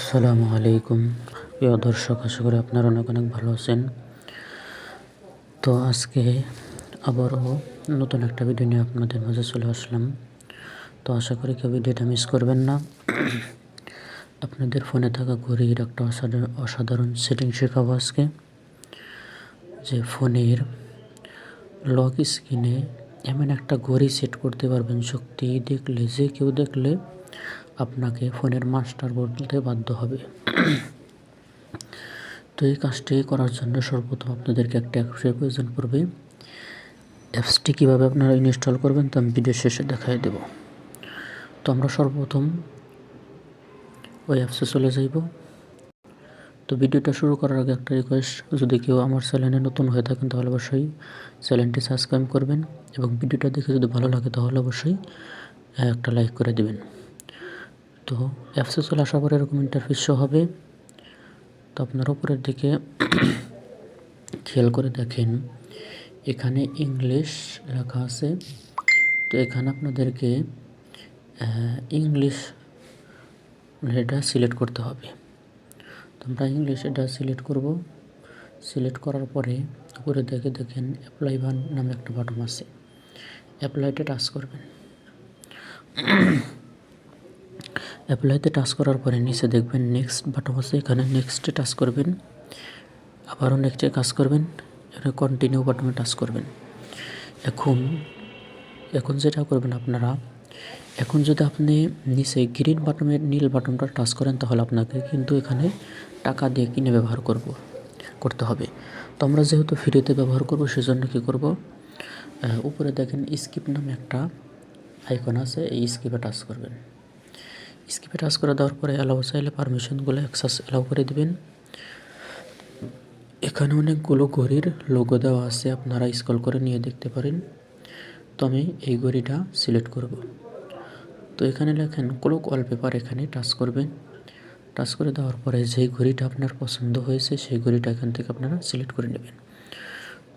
আসসালামু আলাইকুম। প্রিয় দর্শক, আশা করি আপনারা অনেক অনেক ভালো আছেন। তো আজকে আবারও নতুন একটা ভিডিও নিয়ে আপনাদের মাঝে চলে আসলাম। তো আশা করি কেউ ভিডিওটা মিস করবেন না। আপনাদের ফোনে থাকা ঘড়ির একটা অসাধারণ অসাধারণ সেটিং শেখাবো আজকে। যে ফোনের লক স্ক্রিনে এমন একটা ঘড়ি সেট করতে পারবেন, শক্তি দেখলে, যে কেউ দেখলে আপনাকে ফোনের মাস্টার বলতে বাধ্য হবে। তো এই কাজটি করার জন্য সর্বপ্রথম আপনাদেরকে একটা অ্যাপসের প্রয়োজন পড়বে। অ্যাপসটি কীভাবে আপনারা ইনস্টল করবেন তা আমি ভিডিও শেষে দেখাই দেব। তো আমরা সর্বপ্রথম ওই অ্যাপসে চলে যাইব। তো ভিডিওটা শুরু করার আগে একটা রিকোয়েস্ট যদি কেউ আমার চ্যানেলে নতুন হয়ে থাকেন তাহলে অবশ্যই চ্যানেলটি সাবস্ক্রাইব করবেন এবং ভিডিওটা দেখে যদি ভালো লাগে তাহলে অবশ্যই একটা লাইক করে দিবেন। তো অ্যাপসে চলে আসার পরে এরকম ইন্টারফেস শো হবে। তো আপনার উপরের দিকে খেয়াল করে দেখেন, এখানে ইংলিশ লেখা আছে। তো এখানে আপনাদেরকে ইংলিশ এটা সিলেক্ট করতে হবে। তো আমরা ইংলিশ এটা সিলেক্ট করব। সিলেক্ট করার পরে উপরে দেখে দেখেন অ্যাপ্লাই বান নামে একটা বাটন আছে। অ্যাপ্লাইতে টাচ করবেন। অ্যাপ্লাইতে টাচ করার পরে নিচে দেখবেন নেক্সট বাটন আছে, এখানে নেক্সটে টাচ করবেন। আবারও নেক্সটে কাজ করবেন, এখানে কন্টিনিউ বাটনে টাচ করবেন। এখন এখন যেটা করবেন আপনারা, এখন যদি আপনি নিচে গ্রিন বাটনের নীল বাটনটা টাচ করেন, তাহলে আপনাকে কিন্তু এখানে টাকা দিয়ে কিনে ব্যবহার করব, করতে হবে। তো আমরা যেহেতু ফ্রিতে ব্যবহার করব, সেজন্য কী করব? উপরে দেখেন স্কিপ নামে একটা আইকন আছে, এই স্কিপে টাচ করবেন। স্কিপে টাচ করে দেওয়ার পরে অ্যালাউ চাইলে পারমিশনগুলো অ্যাক্সেস অ্যালাউ করে দিবেন। এখানে অনেকগুলো ঘড়ির লোগো দেওয়া আছে, আপনারা স্কল করে নিয়ে দেখতে পারেন। তো আমি এই ঘড়িটা সিলেক্ট করব। তো এখানে লেখেন ক্লোক ওয়ালপেপার এখানে টাচ করবেন। টাচ করে দেওয়ার পরে যেই ঘড়িটা আপনার পছন্দ হয়েছে, সেই ঘড়িটা এখান থেকে আপনারা সিলেক্ট করে নেবেন।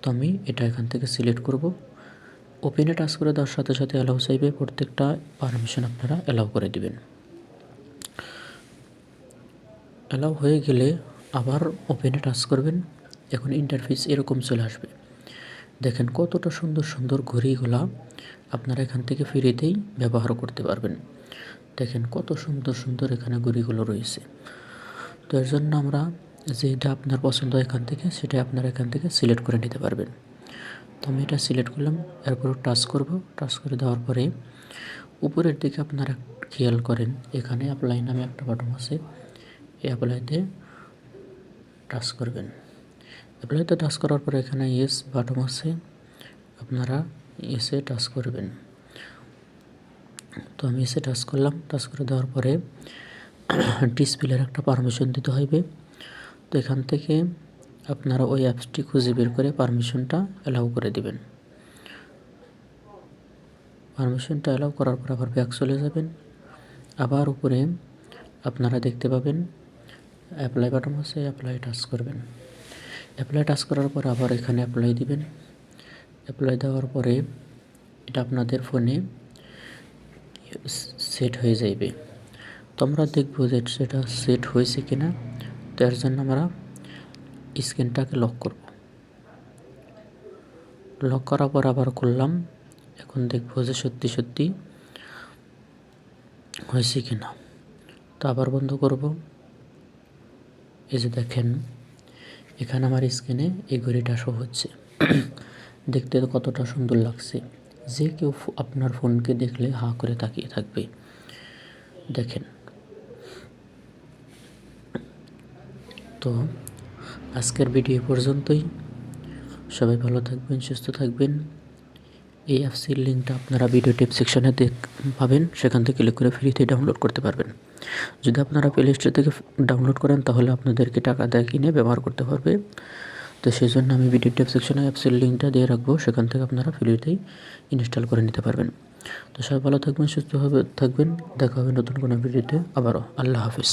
তো আমি এটা এখান থেকে সিলেক্ট করব। ওপেনে টাচ করে দেওয়ার সাথে সাথে অ্যালাউ চাইবে, প্রত্যেকটা পারমিশন আপনারা অ্যালাউ করে দিবেন। অ্যালাউ হয়ে গেলে আবার ওপেনে টাচ করবেন, এখন ইন্টারফেস এরকম চলে আসবে। দেখেন কতটা সুন্দর সুন্দর ঘড়িগুলা আপনারা এখান থেকে ফিরেতেই ব্যবহার করতে পারবেন। দেখেন কত সুন্দর সুন্দর এখানে ঘড়িগুলো রয়েছে। তো এর জন্য আমরা যেটা আপনার পছন্দ এখান থেকে সেটা আপনারা এখান থেকে সিলেক্ট করে নিতে পারবেন। তো আমি এটা সিলেক্ট করলাম, এরপর টাচ করব। টাচ করে দেওয়ার পরে উপরের দিকে আপনারা খেয়াল করেন, এখানে অ্যাপ্লাই নামে একটা বাটন আছে। এই অ্যাপ্লাইতে টাচ করবেন। অ্যাপ্লাইতে টাচ করার পরে এখানে ইয়েস বাটন আছে। আপনারা এসে টাচ করবেন। তো আমি এসে টাচ করলাম। টাচ করে দেওয়ার পরে ডিসপ্লের একটা পারমিশন দিতে হইবে। তো এখান থেকে আপনারা ওই অ্যাপসটি খুঁজে বের করে পারমিশনটা অ্যালাউ করে দিবেন। পারমিশনটা অ্যালাউ করার পর আবার ব্যাক চলে যাবেন। আবার উপরে আপনারা দেখতে পাবেন অ্যাপ্লাই বাটন আছে অ্যাপ্লাই টাচ করবেন। অ্যাপ্লাই টাচ করার পর আবার এখানে অ্যাপ্লাই দিবেন। অ্যাপ্লাই দেওয়ার পরে এটা আপনাদের ফোনে সেট হয়ে যাইবে। তো আমরা দেখব যে সেটা সেট হয়েছে কিনা। তো এর জন্য আমরা স্ক্রিনটাকে লক করব। লক করার পর আবার করলাম এখন দেখব যে সত্যি সত্যি হয়েছে কিনা। তো আবার বন্ধ করব। এই যে দেখেন, এখানে আমার স্ক্রিনে এই ঘড়িটা শো হচ্ছে। দেখতে কতটা সুন্দর লাগছে। যে কেউ আপনার ফোনকে দেখলে হা করে তাকিয়ে থাকবে। দেখেন। তো আজকের ভিডিও পর্যন্তই। সবাই ভালো থাকবেন, সুস্থ থাকবেন। এই অ্যাপসির লিঙ্কটা আপনারা ভিডিও টিপ সেকশনে দেখ, পাবেন। সেখান থেকে ক্লিক করে ফ্রিতে ডাউনলোড করতে পারবেন। যদি আপনারা প্লে স্টোর থেকে ডাউনলোড করেন, তাহলে আপনাদেরকে টাকা দেয় কিনে ব্যবহার করতে পারবে। তো সেই জন্য আমি ভিডিও টিপ সেকশনে অ্যাপসের লিঙ্কটা দিয়ে রাখব। সেখান থেকে আপনারা ফ্রিতেই ইনস্টল করে নিতে পারবেন। তো সবাই ভালো থাকবেন সুস্থভাবে থাকবেন। দেখা হবে নতুন কোনো ভিডিওতে আবারও আল্লাহ হাফিজ।